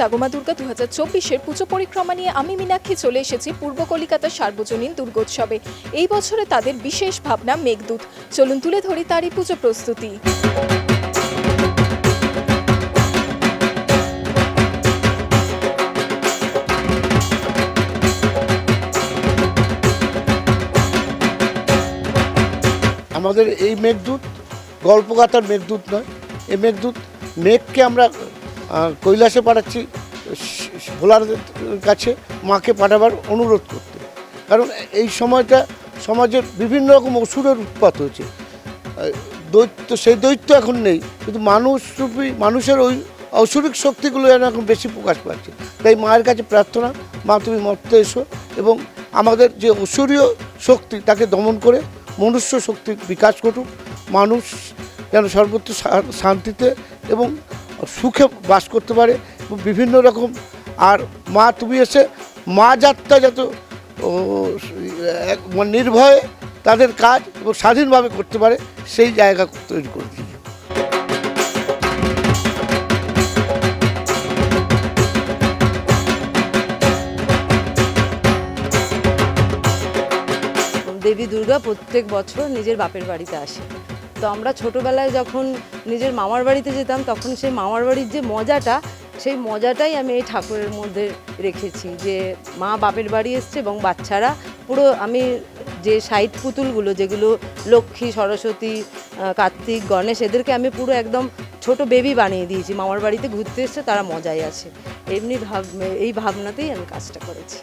জাগমা দুর্গা দু হাজার চব্বিশের পুজো পরিক্রমা নিয়ে আমি মীনাক্ষী চলে এসেছি পূর্ব কলিকাতার সার্বজনীন দুর্গোৎসবে। এই বছরে তাদের বিশেষ ভাবনা মেঘদূত। চলুন তুলে ধরি তারই পুজো প্রস্তুতি। আমাদের এই মেঘদূত গল্পগাথার মেঘদূত নয়। এই মেঘদূত মেঘকে আমরা কৈলাসে পাঠাচ্ছি ভোলার কাছে মাকে পাঠাবার অনুরোধ করতে। কারণ এই সময়টা সমাজের বিভিন্ন রকম অসুরের উৎপাত হয়েছে। দৈত্য, সেই দৈত্য এখন নেই, কিন্তু মানুষ রূপী মানুষের ওই অসুরিক শক্তিগুলো যেন এখন বেশি প্রকাশ পাচ্ছে। তাই মায়ের কাছে প্রার্থনা, মা তুমি মর্তে এসো এবং আমাদের যে অসুরীয় শক্তি, তাকে দমন করে মনুষ্য শক্তির বিকাশ ঘটুক, মানুষ যেন সর্বত্র শান্তিতে এবং সুখে বাস করতে পারে বিভিন্ন রকম। আর মা, তুমি এসে মা যাত্রা যত মানে নির্ভয়ে তাদের কাজ এবং স্বাধীনভাবে করতে পারে, সেই জায়গা তৈরি করে দিই দেবী দুর্গা প্রত্যেক বছর নিজের বাপের বাড়িতে আসে। তো আমরা ছোটোবেলায় যখন নিজের মামার বাড়িতে যেতাম, তখন সেই মামার বাড়ির যে মজাটা, সেই মজাটাই আমি এই ঠাকুরের মধ্যে রেখেছি যে মা বাপের বাড়ি এসছে এবং বাচ্চারা পুরো আমি যে সাইড পুতুলগুলো, যেগুলো লক্ষ্মী, সরস্বতী কার্তিক, গণেশ, এদেরকে আমি পুরো একদম ছোট বেবি বানিয়ে দিয়েছি। মামার বাড়িতে ঘুরতে এসছে, তারা মজায় আছে। এমনি ভাব, এই ভাবনাতেই আমি কাজটা করেছি।